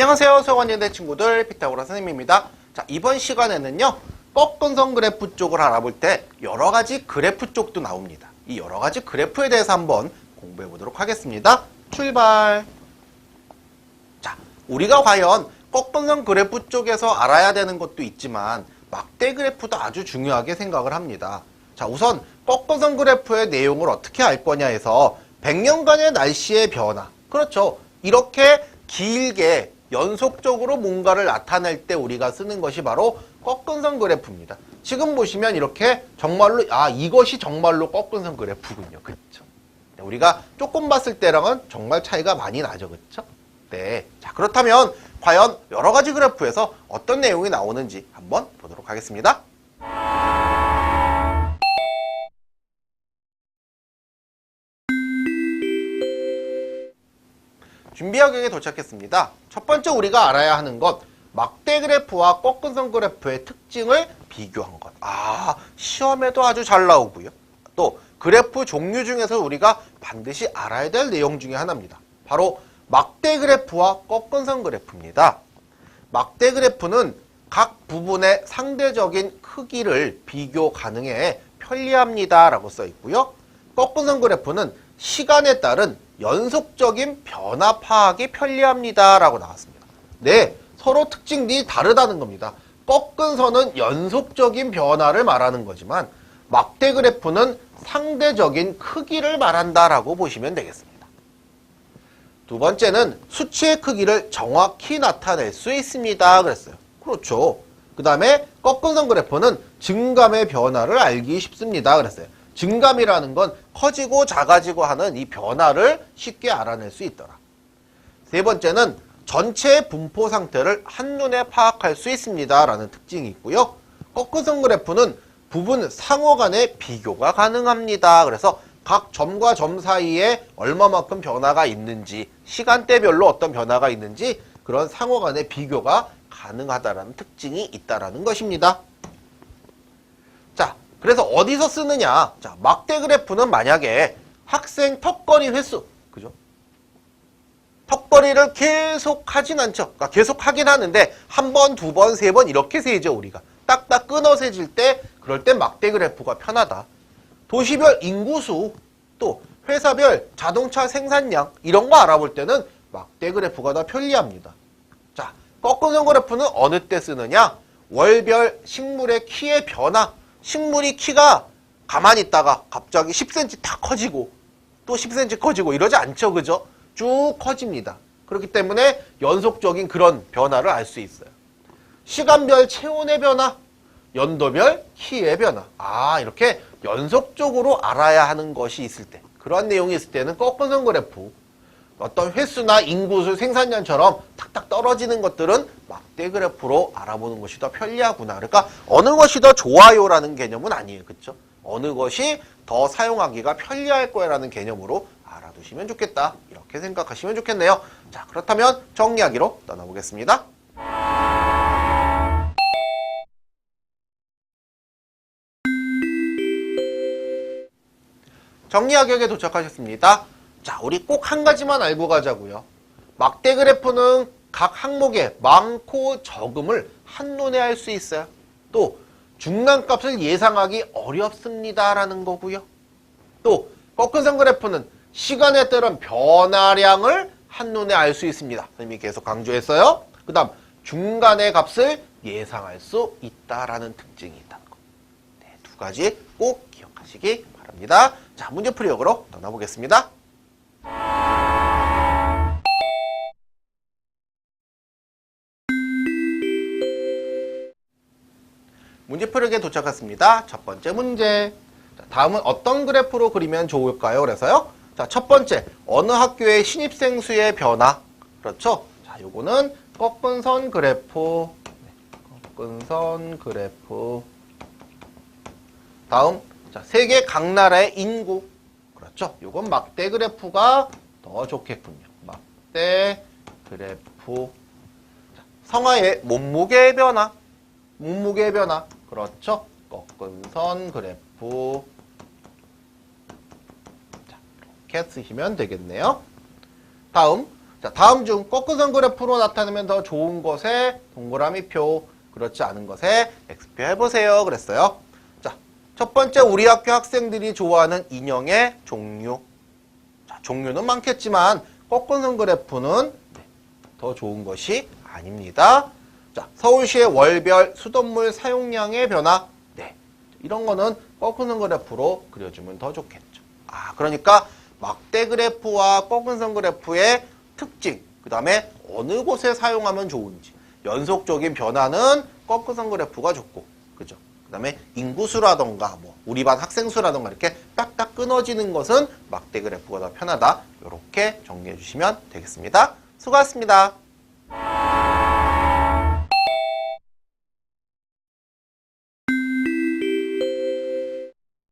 안녕하세요. 수학원연대 친구들 피타고라 선생님입니다. 자, 이번 시간에는요. 꺾은선 그래프 쪽을 알아볼 때 여러 가지 그래프 쪽도 나옵니다. 이 여러 가지 그래프에 대해서 한번 공부해 보도록 하겠습니다. 출발. 자, 우리가 과연 꺾은선 그래프 쪽에서 알아야 되는 것도 있지만 막대 그래프도 아주 중요하게 생각을 합니다. 자, 우선 꺾은선 그래프의 내용을 어떻게 알 거냐 해서 100년간의 날씨의 변화. 그렇죠. 이렇게 길게 연속적으로 뭔가를 나타낼 때 우리가 쓰는 것이 바로 꺾은 선 그래프입니다. 지금 보시면 이렇게 정말로 아 이것이 정말로 꺾은 선 그래프군요. 그렇죠. 네, 우리가 조금 봤을 때랑은 정말 차이가 많이 나죠. 그렇죠? 네. 자, 그렇다면 과연 여러 가지 그래프에서 어떤 내용이 나오는지 한번 보도록 하겠습니다. 준비하기에 도착했습니다. 첫 번째 우리가 알아야 하는 것 막대 그래프와 꺾은선 그래프의 특징을 비교한 것. 아, 시험에도 아주 잘 나오고요. 또 그래프 종류 중에서 우리가 반드시 알아야 될 내용 중에 하나입니다. 바로 막대 그래프와 꺾은선 그래프입니다. 막대 그래프는 각 부분의 상대적인 크기를 비교 가능해 편리합니다. 라고 써 있고요. 꺾은선 그래프는 시간에 따른 연속적인 변화 파악이 편리합니다. 라고 나왔습니다. 네, 서로 특징이 다르다는 겁니다. 꺾은 선은 연속적인 변화를 말하는 거지만 막대 그래프는 상대적인 크기를 말한다라고 보시면 되겠습니다. 두 번째는 수치의 크기를 정확히 나타낼 수 있습니다. 그랬어요. 그렇죠. 그 다음에 꺾은 선 그래프는 증감의 변화를 알기 쉽습니다. 그랬어요. 증감이라는 건 커지고 작아지고 하는 이 변화를 쉽게 알아낼 수 있더라. 세 번째는 전체의 분포 상태를 한눈에 파악할 수 있습니다. 라는 특징이 있고요. 꺾은선 그래프는 부분 상호 간의 비교가 가능합니다. 그래서 각 점과 점 사이에 얼마만큼 변화가 있는지 시간대별로 어떤 변화가 있는지 그런 상호 간의 비교가 가능하다라는 특징이 있다라는 것입니다. 자, 그래서 어디서 쓰느냐? 자, 막대 그래프는 만약에 학생 턱걸이 횟수, 그죠? 턱걸이를 계속 하진 않죠. 그러니까 계속 하긴 하는데 한 번, 두 번, 세 번 이렇게 세죠, 우리가. 딱딱 끊어 세질 때 그럴 땐 막대 그래프가 편하다. 도시별 인구수, 또 회사별 자동차 생산량 이런 거 알아볼 때는 막대 그래프가 더 편리합니다. 자, 꺾은 선 그래프는 어느 때 쓰느냐? 월별 식물의 키의 변화. 식물이 키가 가만히 있다가 갑자기 10cm 탁 커지고 또 10cm 커지고 이러지 않죠. 그죠? 쭉 커집니다. 그렇기 때문에 연속적인 그런 변화를 알 수 있어요. 시간별 체온의 변화, 연도별 키의 변화. 아, 이렇게 연속적으로 알아야 하는 것이 있을 때, 그러한 내용이 있을 때는 꺾은 선 그래프, 어떤 횟수나 인구수, 생산량처럼 탁탁 떨어지는 것들은 막대 그래프로 알아보는 것이 더 편리하구나. 그러니까 어느 것이 더 좋아요라는 개념은 아니에요. 그렇죠? 어느 것이 더 사용하기가 편리할 거야라는 개념으로 알아두시면 좋겠다. 이렇게 생각하시면 좋겠네요. 자, 그렇다면 정리하기로 떠나보겠습니다. 정리하기에 도착하셨습니다. 자, 우리 꼭 한 가지만 알고 가자고요. 막대 그래프는 각 항목의 많고 적음을 한눈에 알 수 있어요. 또 중간값을 예상하기 어렵습니다라는 거고요. 또 꺾은 선 그래프는 시간에 따른 변화량을 한눈에 알 수 있습니다. 선생님이 계속 강조했어요. 그 다음 중간의 값을 예상할 수 있다라는 특징이 있다는 거. 네, 두 가지 꼭 기억하시기 바랍니다. 자, 문제 풀이역으로 떠나보겠습니다. 문제 풀이에 도착했습니다. 첫 번째 문제. 자, 다음은 어떤 그래프로 그리면 좋을까요? 그래서요. 자, 첫 번째. 어느 학교의 신입생 수의 변화. 그렇죠? 자, 요거는 꺾은 선 그래프. 네, 꺾은 선 그래프. 다음. 자, 세계 각 나라의 인구. 그렇죠? 요건 막대 그래프가 더 좋겠군요. 막대 그래프. 자, 성화의 몸무게의 변화. 몸무게의 변화. 그렇죠? 꺾은 선 그래프. 자, 이렇게 쓰시면 되겠네요. 다음, 자, 다음 중 꺾은 선 그래프로 나타내면 더 좋은 것에 동그라미 표, 그렇지 않은 것에 X표 해보세요. 그랬어요. 자, 첫 번째 우리 학교 학생들이 좋아하는 인형의 종류. 자, 종류는 많겠지만 꺾은 선 그래프는 네, 더 좋은 것이 아닙니다. 자, 서울시의 월별 수돗물 사용량의 변화. 네. 이런 거는 꺾은선 그래프로 그려주면 더 좋겠죠. 아, 그러니까 막대 그래프와 꺾은선 그래프의 특징, 그 다음에 어느 곳에 사용하면 좋은지, 연속적인 변화는 꺾은선 그래프가 좋고, 그죠? 그 다음에 인구수라던가, 뭐, 우리 반 학생수라던가 이렇게 딱딱 끊어지는 것은 막대 그래프가 더 편하다. 이렇게 정리해 주시면 되겠습니다. 수고하셨습니다.